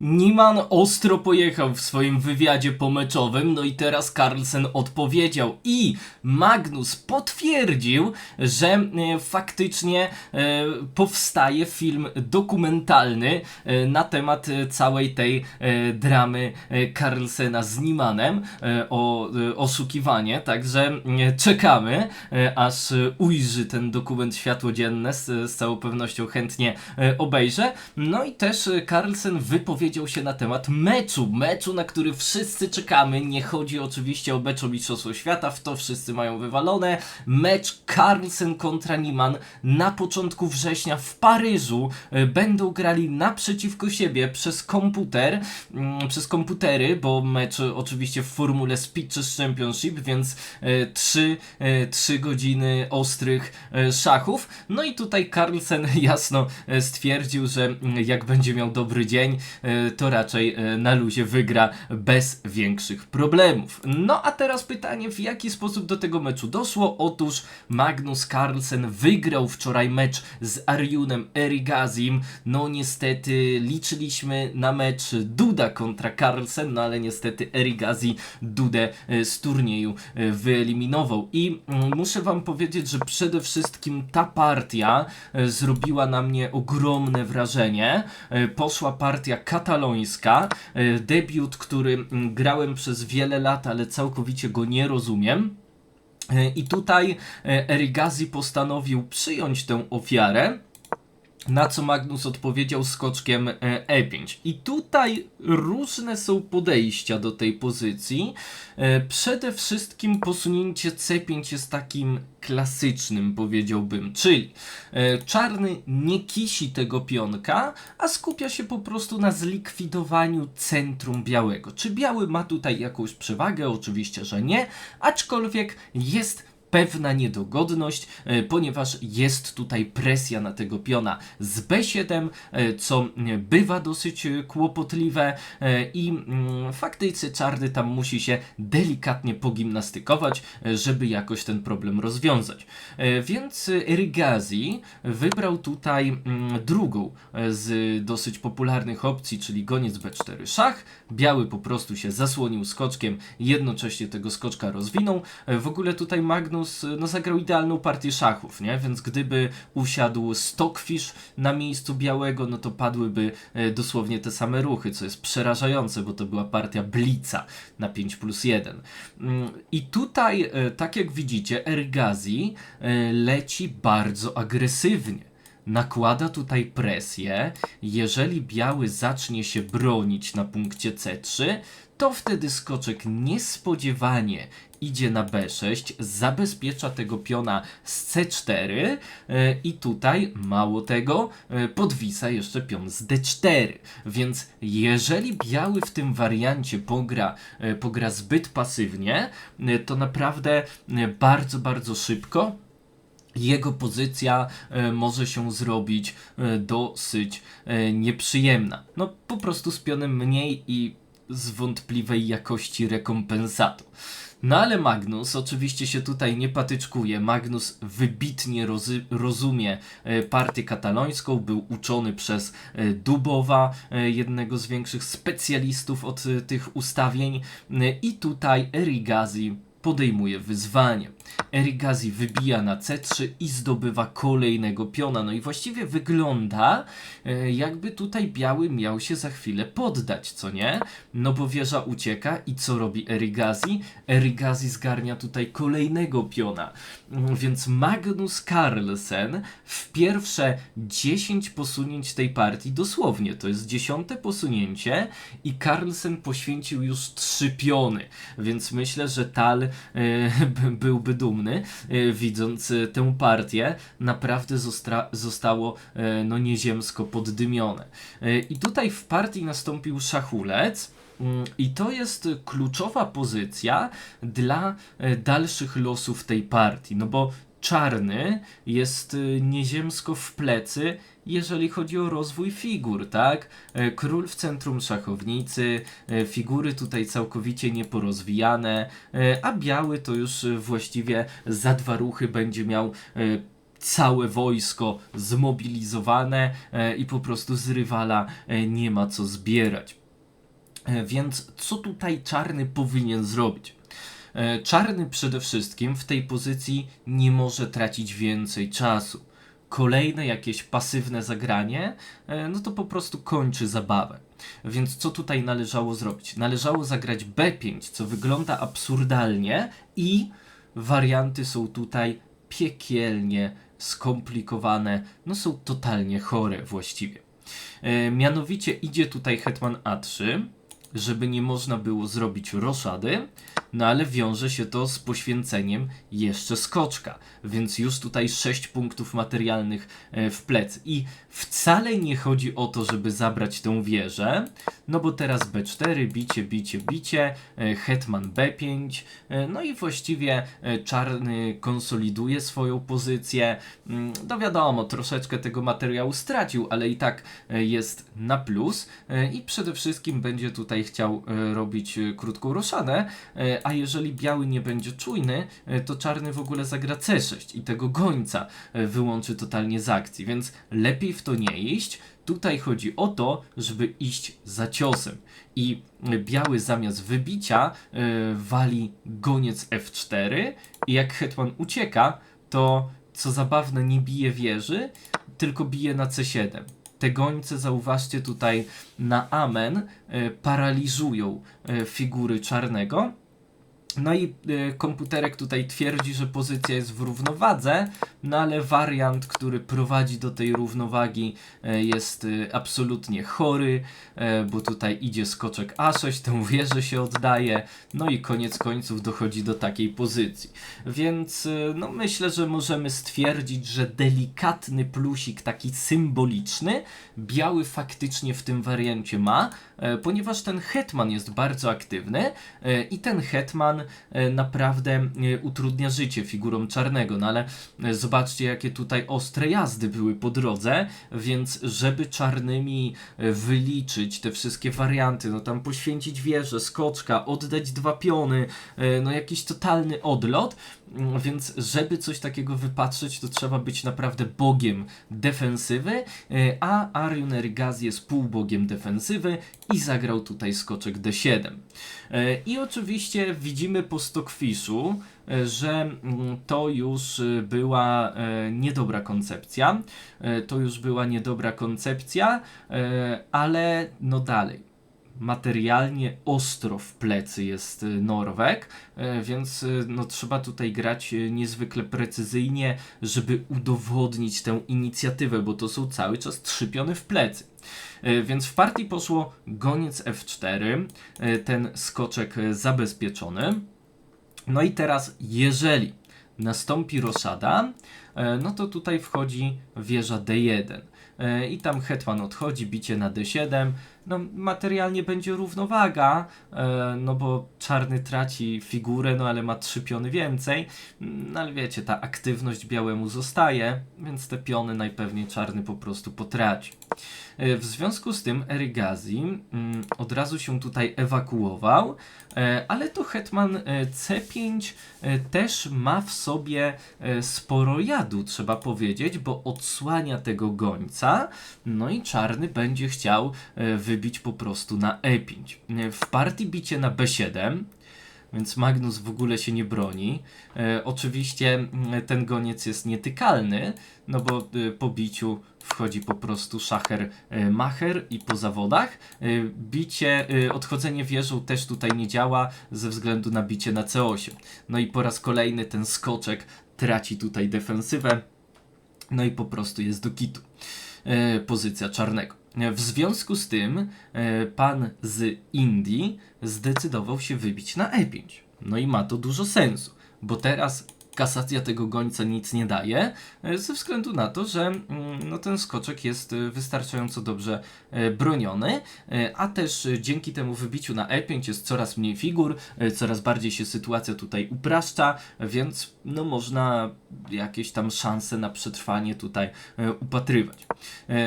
Niman ostro pojechał w swoim wywiadzie pomeczowym, no i teraz Carlsen odpowiedział i Magnus potwierdził, że e, faktycznie e, powstaje film dokumentalny e, na temat e, całej tej e, dramy e, Carlsena z Nimanem e, o e, oszukiwanie, także e, czekamy, e, aż ujrzy ten dokument światło dzienne, z, z całą pewnością chętnie e, obejrzę. No i też e, Carlsen wypowiedział się na temat meczu, meczu, na który wszyscy czekamy. Nie chodzi oczywiście o mecz o Mistrzostwo Świata, w to wszyscy mają wywalone. Mecz Carlsen kontra Niman na początku września w Paryżu. E, Będą grali naprzeciwko siebie przez komputer, mm, przez komputery, bo mecz e, oczywiście w formule Speeches Championship, więc 3 trzy godziny ostrych e, szachów. No i tutaj Carlsen jasno e, stwierdził, że mm, jak będzie miał dobry dzień, e, to raczej e, na luzie wygra bez większych problemów. No a teraz pytanie, w jaki sposób do tego meczu doszło? Otóż Magnus Carlsen wygrał wczoraj mecz z Arjunem Erigazim. No niestety liczyliśmy na mecz Duda kontra Carlsen, no ale niestety Erigazi Dudę e, z turnieju wyeliminował. I mm, muszę wam powiedzieć, że przede wszystkim ta partia zrobiła na mnie ogromne wrażenie. Poszła partia katalońska, e, debiut, który mm, grałem przez wiele lat, ale całkowicie go nie rozumiem. E, I tutaj e, Erigazi postanowił przyjąć tę ofiarę. Na co Magnus odpowiedział skoczkiem e, E5. I tutaj różne są podejścia do tej pozycji. E, Przede wszystkim posunięcie C5 jest takim klasycznym, powiedziałbym. Czyli e, czarny nie kisi tego pionka, a skupia się po prostu na zlikwidowaniu centrum białego. Czy biały ma tutaj jakąś przewagę? Oczywiście, że nie, aczkolwiek jest pewna niedogodność, e, ponieważ jest tutaj presja na tego piona z B7, e, co e, bywa dosyć kłopotliwe i mm, faktycznie czarny tam musi się delikatnie pogimnastykować, żeby jakoś ten problem rozwiązać. Więc e, Rigazi wybrał tutaj mm, drugą z dosyć popularnych opcji, czyli goniec B4 szach. Biały po prostu się zasłonił skoczkiem, jednocześnie tego skoczka rozwinął. W ogóle tutaj Magnus e, no, zagrał idealną partię szachów, nie? Więc gdyby usiadł Stockfish na miejscu białego, no to padłyby e, dosłownie te same ruchy, co jest przerażające, bo to była partia Blitza na 5 plus 1. Mm, I tutaj, e, tak jak widzicie, Ergazi e, leci bardzo agresywnie nakłada tutaj presję. Jeżeli biały zacznie się bronić na punkcie C3, to wtedy skoczek niespodziewanie idzie na B6, zabezpiecza tego piona z C4 e, i tutaj mało tego e, podwisa jeszcze pion z D4. Więc jeżeli biały w tym wariancie pogra, e, pogra zbyt pasywnie, to naprawdę bardzo, bardzo szybko jego pozycja może się zrobić dosyć nieprzyjemna. No po prostu z pionem mniej i z wątpliwej jakości rekompensatu. No ale Magnus oczywiście się tutaj nie patyczkuje. Magnus wybitnie rozumie e, partię katalońską, był uczony przez e, Dubowa, e, jednego z większych specjalistów od tych ustawień i tutaj Erigazi podejmuje wyzwanie. Erigazi wybija na C3 i zdobywa kolejnego piona. No i właściwie wygląda, e, jakby tutaj biały miał się za chwilę poddać, co nie? No bo wieża ucieka i co robi Erigazi? Erigazi zgarnia tutaj kolejnego piona. Mm, Więc Magnus Carlsen w pierwsze 10 posunięć tej partii, dosłownie to jest dziesiąte posunięcie i Carlsen poświęcił już trzy piony. Więc myślę, że Tal by- byłby dumny, e, widząc e, tę partię. Naprawdę zostało e, no nieziemsko poddymione. I tutaj w partii nastąpił szachulec. Mm, I to jest kluczowa pozycja dla dalszych losów tej partii, no bo czarny jest nieziemsko w plecy, jeżeli chodzi o rozwój figur, tak? E, Król w centrum szachownicy, e, figury tutaj całkowicie nieporozwijane, e, a biały to już właściwie za dwa ruchy będzie miał całe wojsko zmobilizowane i po prostu z rywala nie ma co zbierać. Więc co tutaj czarny powinien zrobić? Czarny przede wszystkim w tej pozycji nie może tracić więcej czasu. Kolejne jakieś pasywne zagranie, e, no to po prostu kończy zabawę. Więc co tutaj należało zrobić? Należało zagrać B5, co wygląda absurdalnie i warianty są tutaj piekielnie skomplikowane, no są totalnie chore właściwie. E, mianowicie idzie tutaj hetman A3, żeby nie można było zrobić roszady, no ale wiąże się to z poświęceniem jeszcze skoczka, więc już tutaj 6 punktów materialnych e, w plec. I wcale nie chodzi o to, żeby zabrać tę wieżę, no bo teraz B4, bicie, bicie, bicie, e, hetman B5, e, no i właściwie czarny konsoliduje swoją pozycję. Mm, No wiadomo, troszeczkę tego materiału stracił, ale i tak jest na plus i przede wszystkim będzie tutaj chciał e, robić e, krótką roszadę, e, a jeżeli biały nie będzie czujny, to czarny w ogóle zagra C6 i tego gońca wyłączy totalnie z akcji, więc lepiej w to nie iść. Tutaj chodzi o to, żeby iść za ciosem. I biały zamiast wybicia wali goniec F4 i jak hetman ucieka, to co zabawne nie bije wieży, tylko bije na C7. Te gońce, zauważcie tutaj na amen, e, paraliżują e, figury czarnego. No i e, komputerek tutaj twierdzi, że pozycja jest w równowadze, no ale wariant, który prowadzi do tej równowagi e, jest e, absolutnie chory, e, bo tutaj idzie skoczek A6, tę wieżę się oddaje, no i koniec końców dochodzi do takiej pozycji. Więc e, no myślę, że możemy stwierdzić, że delikatny plusik, taki symboliczny, biały faktycznie w tym wariancie ma, e, ponieważ ten hetman jest bardzo aktywny e, i ten hetman naprawdę e, utrudnia życie figurom czarnego, no ale e, zobaczcie jakie tutaj ostre jazdy były po drodze, więc żeby czarnymi e, wyliczyć te wszystkie warianty, no tam poświęcić wieżę, skoczka, oddać dwa piony, e, no jakiś totalny odlot, Mm, Więc żeby coś takiego wypatrzeć, to trzeba być naprawdę bogiem defensywy, e, a Arion Ergaz jest półbogiem defensywy i zagrał tutaj skoczek D7. E, I oczywiście widzimy po Stockfishu, e, że mm, to już e, była e, niedobra koncepcja. E, To już była niedobra koncepcja, e, ale no dalej materialnie ostro w plecy jest y, Norweg, y, więc y, no, trzeba tutaj grać niezwykle precyzyjnie, żeby udowodnić tę inicjatywę, bo to są cały czas trzy piony w plecy. Więc w partii poszło goniec F4, y, ten skoczek zabezpieczony. No i teraz, jeżeli nastąpi roszada, no to tutaj wchodzi wieża D1. E, I tam hetman odchodzi, bicie na D7. No, materialnie będzie równowaga, e, no bo czarny traci figurę, no ale ma trzy piony więcej. No ale wiecie, ta aktywność białemu zostaje, więc te piony najpewniej czarny po prostu potraci. E, W związku z tym Erygazi mm, od razu się tutaj ewakuował, e, ale to hetman e, C5 e, też ma w sobie sporo jadu, trzeba powiedzieć, bo odsłania tego gońca, no i czarny będzie chciał e, wybić po prostu na E5. E, W partii bicie na B7, więc Magnus w ogóle się nie broni. E, oczywiście mm, ten goniec jest nietykalny, no bo e, po biciu wchodzi po prostu szacher e, macher i po zawodach. E, bicie, e, odchodzenie wieżą też tutaj nie działa ze względu na bicie na C8. No i po raz kolejny ten skoczek traci tutaj defensywę. No i po prostu jest do kitu e, pozycja czarnego. E, W związku z tym e, pan z Indii zdecydował się wybić na E5. No i ma to dużo sensu, bo teraz kasacja tego gońca nic nie daje, e, ze względu na to, że mm, no, ten skoczek jest e, wystarczająco dobrze e, broniony, a też dzięki temu wybiciu na E5 jest coraz mniej figur, coraz bardziej się sytuacja tutaj upraszcza, więc no, można jakieś tam szanse na przetrwanie tutaj upatrywać.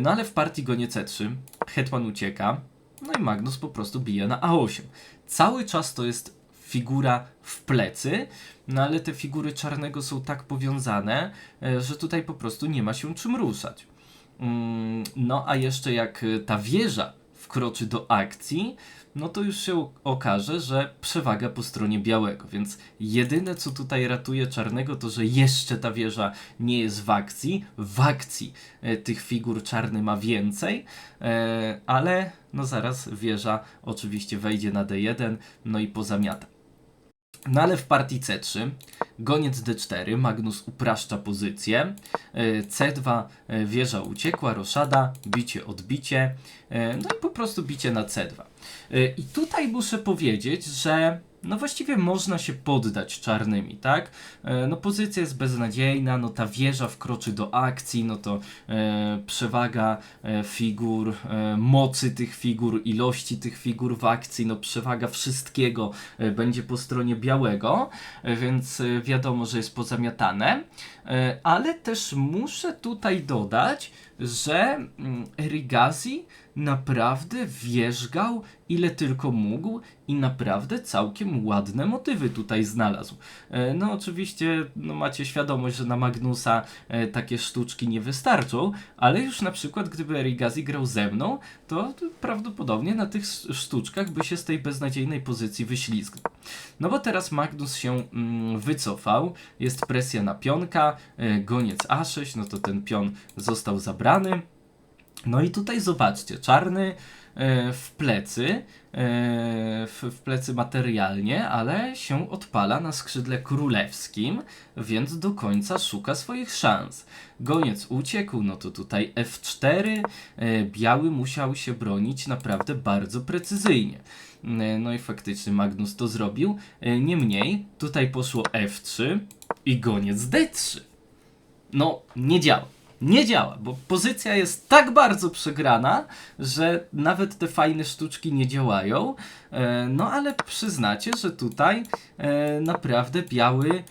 No ale w partii gonie C3 hetman ucieka, no i Magnus po prostu bije na A8. Cały czas to jest figura w plecy, no ale te figury czarnego są tak powiązane, e, że tutaj po prostu nie ma się czym ruszać. Mm, No a jeszcze jak e, ta wieża wkroczy do akcji, no to już się okaże, że przewaga po stronie białego, więc jedyne co tutaj ratuje czarnego to, że jeszcze ta wieża nie jest w akcji. W akcji e, tych figur czarny ma więcej, ale no zaraz wieża oczywiście wejdzie na D1, no i pozamiata. No ale w partii C3 goniec D4, Magnus upraszcza pozycję, e, C2 e, wieża uciekła, roszada, bicie, odbicie, e, no i po prostu bicie na C2. E, I tutaj muszę powiedzieć, że no właściwie można się poddać czarnymi, tak? E, No pozycja jest beznadziejna, no ta wieża wkroczy do akcji, no to e, przewaga e, figur, e, mocy tych figur, ilości tych figur w akcji, no przewaga wszystkiego e, będzie po stronie białego, więc wiadomo, że jest pozamiatane, ale też muszę tutaj dodać, że mm, Erigazi naprawdę wierzgał ile tylko mógł i naprawdę całkiem ładne motywy tutaj znalazł. E, No oczywiście no macie świadomość, że na Magnusa e, takie sztuczki nie wystarczą, ale już na przykład gdyby Erigazi grał ze mną, to prawdopodobnie na tych sztuczkach by się z tej beznadziejnej pozycji wyślizgnął. No bo teraz Magnus się mm, wycofał, jest presja na pionka, e, goniec A6, no to ten pion został zabrany. No i tutaj zobaczcie, czarny e, w plecy, e, w, plecy materialnie, ale się odpala na skrzydle królewskim, więc do końca szuka swoich szans. Goniec uciekł, no to tutaj F4, e, biały musiał się bronić naprawdę bardzo precyzyjnie. No i faktycznie Magnus to zrobił. Niemniej, tutaj poszło F3 i goniec D3 no nie działa. Nie działa, bo pozycja jest tak bardzo przegrana, że nawet te fajne sztuczki nie działają. E, no ale przyznacie, że tutaj e, naprawdę biały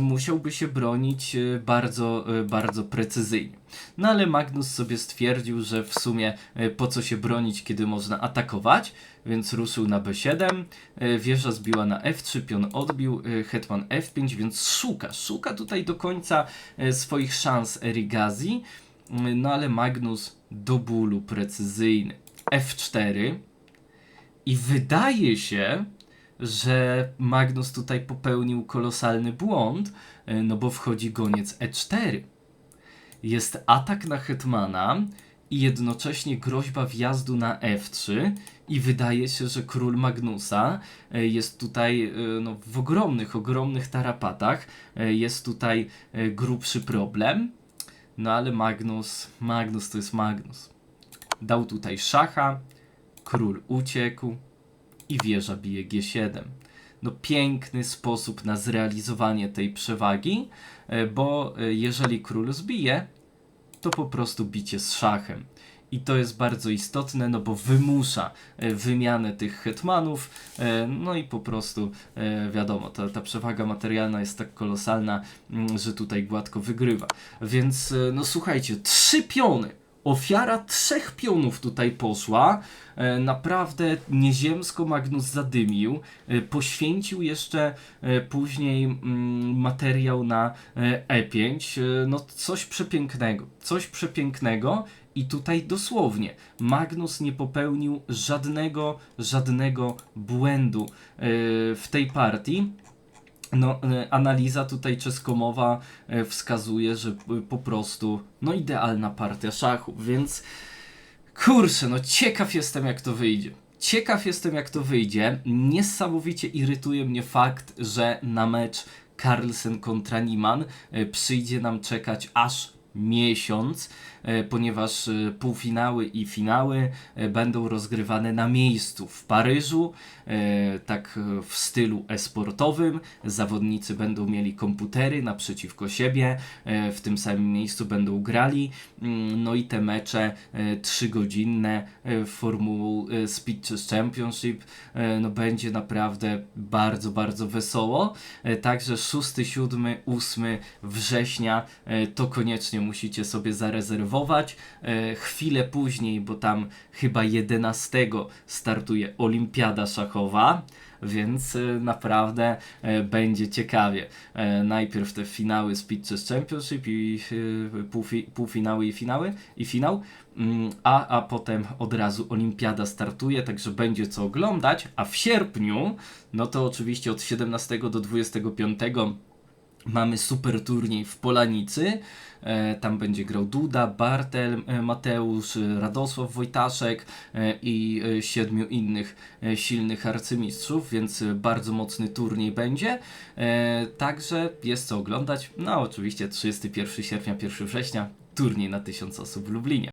musiałby się bronić e, bardzo, e, bardzo precyzyjnie. No ale Magnus sobie stwierdził, że w sumie e, po co się bronić, kiedy można atakować, więc ruszył na B7, e, wieża zbiła na F3, pion odbił, hetman F5, więc szuka, szuka tutaj do końca swoich szans Erigazi, Mm, no ale Magnus do bólu precyzyjny. F4 i wydaje się, że Magnus tutaj popełnił kolosalny błąd, e, no bo wchodzi goniec E4. Jest atak na hetmana i jednocześnie groźba wjazdu na F3 i wydaje się, że król Magnusa e, jest tutaj e, no, w ogromnych, ogromnych tarapatach. Jest tutaj grubszy problem. No ale Magnus, Magnus to jest Magnus. Dał tutaj szacha, król uciekł i wieża bije G7. No piękny sposób na zrealizowanie tej przewagi, e, bo e, jeżeli król zbije, to po prostu bicie z szachem. I to jest bardzo istotne, no bo wymusza e, wymianę tych hetmanów, no i po prostu wiadomo, ta, ta przewaga materialna jest tak kolosalna, mm, że tutaj gładko wygrywa. Więc no słuchajcie, trzy piony. Ofiara trzech pionów tutaj poszła. E, naprawdę nieziemsko Magnus zadymił. E, poświęcił jeszcze e, później mm, materiał na e, E5. E, no coś przepięknego. Coś przepięknego. I tutaj dosłownie Magnus nie popełnił żadnego, żadnego błędu w tej partii. No, e, analiza tutaj czeskomowa e, wskazuje, że p- po prostu no idealna partia szachów, więc kurczę, no ciekaw jestem jak to wyjdzie. Ciekaw jestem jak to wyjdzie. Niesamowicie irytuje mnie fakt, że na mecz Carlsen kontra Niemann e, przyjdzie nam czekać aż miesiąc, e, ponieważ e, półfinały i finały e, będą rozgrywane na miejscu w Paryżu, tak w stylu esportowym. Zawodnicy będą mieli komputery naprzeciwko siebie, w tym samym miejscu będą grali. Mm, No i te mecze trzygodzinne formułą e, Speeches Championship no będzie naprawdę bardzo, bardzo wesoło. Także 6, 7, 8 września to koniecznie musicie sobie zarezerwować. E, Chwilę później, bo tam chyba 11 startuje Olimpiada Szachowa. więc e, naprawdę e, będzie ciekawie. Najpierw te finały Speed Chess Championship i półfi, półfinały i finały i finał. Mm, A, a potem od razu Olimpiada startuje, także będzie co oglądać. A w sierpniu, no to oczywiście od 17 do 25 mamy super turniej w Polanicy. E, tam będzie grał Duda, Bartel, e, Mateusz, Radosław Wojtaszek e, i siedmiu innych silnych arcymistrzów, więc bardzo mocny turniej będzie. Także jest co oglądać. No oczywiście 31 sierpnia, 1 września turniej na 1000 osób w Lublinie.